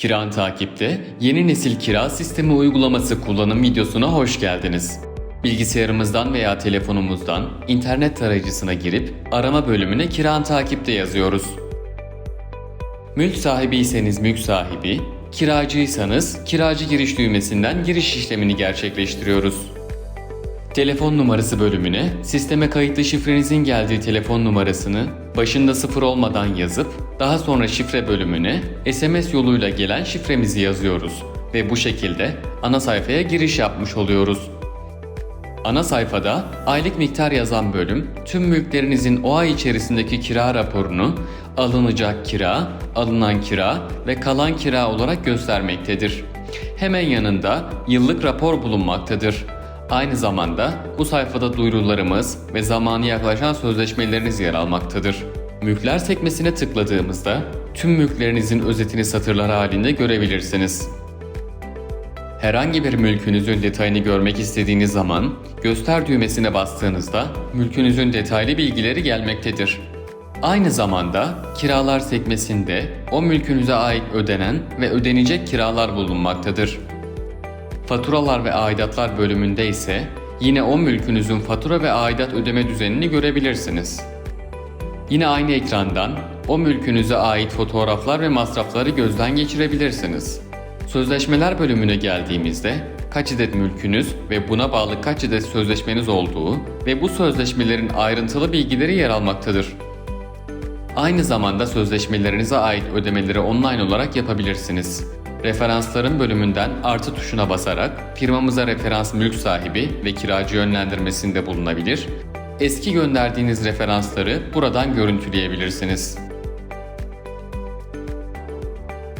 Kiran Takip'te yeni nesil kira sistemi uygulaması kullanım videosuna hoş geldiniz. Bilgisayarımızdan veya telefonumuzdan internet tarayıcısına girip arama bölümüne Kiran Takip'te yazıyoruz. Mülk sahibiyseniz mülk sahibi, kiracıysanız kiracı giriş düğmesinden giriş işlemini gerçekleştiriyoruz. Telefon numarası bölümüne sisteme kayıtlı şifrenizin geldiği telefon numarasını başında sıfır olmadan yazıp daha sonra şifre bölümüne SMS yoluyla gelen şifremizi yazıyoruz ve bu şekilde ana sayfaya giriş yapmış oluyoruz. Ana sayfada aylık miktar yazan bölüm tüm mülklerinizin o ay içerisindeki kira raporunu alınacak kira, alınan kira ve kalan kira olarak göstermektedir. Hemen yanında yıllık rapor bulunmaktadır. Aynı zamanda bu sayfada duyurularımız ve zamanı yaklaşan sözleşmeleriniz yer almaktadır. Mülkler sekmesine tıkladığımızda tüm mülklerinizin özetini satırlar halinde görebilirsiniz. Herhangi bir mülkünüzün detayını görmek istediğiniz zaman göster düğmesine bastığınızda mülkünüzün detaylı bilgileri gelmektedir. Aynı zamanda kiralar sekmesinde o mülkünüze ait ödenen ve ödenecek kiralar bulunmaktadır. Faturalar ve aidatlar bölümünde ise yine o mülkünüzün fatura ve aidat ödeme düzenini görebilirsiniz. Yine aynı ekrandan o mülkünüze ait fotoğraflar ve masrafları gözden geçirebilirsiniz. Sözleşmeler bölümüne geldiğimizde kaç adet mülkünüz ve buna bağlı kaç adet sözleşmeniz olduğu ve bu sözleşmelerin ayrıntılı bilgileri yer almaktadır. Aynı zamanda sözleşmelerinize ait ödemeleri online olarak yapabilirsiniz. Referansların bölümünden artı tuşuna basarak firmamıza referans mülk sahibi ve kiracı yönlendirmesinde bulunabilir. Eski gönderdiğiniz referansları buradan görüntüleyebilirsiniz.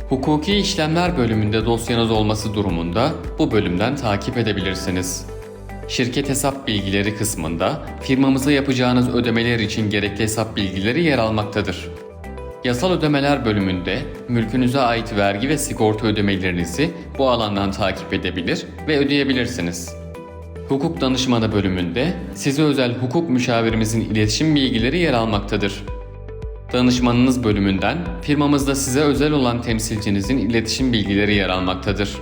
Hukuki işlemler bölümünde dosyanız olması durumunda bu bölümden takip edebilirsiniz. Şirket hesap bilgileri kısmında firmamıza yapacağınız ödemeler için gerekli hesap bilgileri yer almaktadır. Yasal ödemeler bölümünde mülkünüze ait vergi ve sigorta ödemelerinizi bu alandan takip edebilir ve ödeyebilirsiniz. Hukuk danışmanı bölümünde size özel hukuk müşavirimizin iletişim bilgileri yer almaktadır. Danışmanınız bölümünden firmamızda size özel olan temsilcinizin iletişim bilgileri yer almaktadır.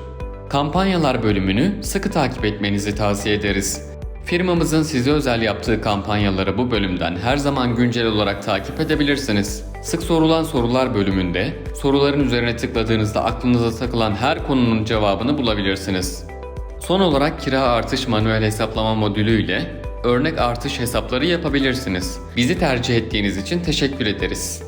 Kampanyalar bölümünü sıkı takip etmenizi tavsiye ederiz. Firmamızın size özel yaptığı kampanyaları bu bölümden her zaman güncel olarak takip edebilirsiniz. Sık sorulan sorular bölümünde soruların üzerine tıkladığınızda aklınıza takılan her konunun cevabını bulabilirsiniz. Son olarak kira artış manuel hesaplama modülü ile örnek artış hesapları yapabilirsiniz. Bizi tercih ettiğiniz için teşekkür ederiz.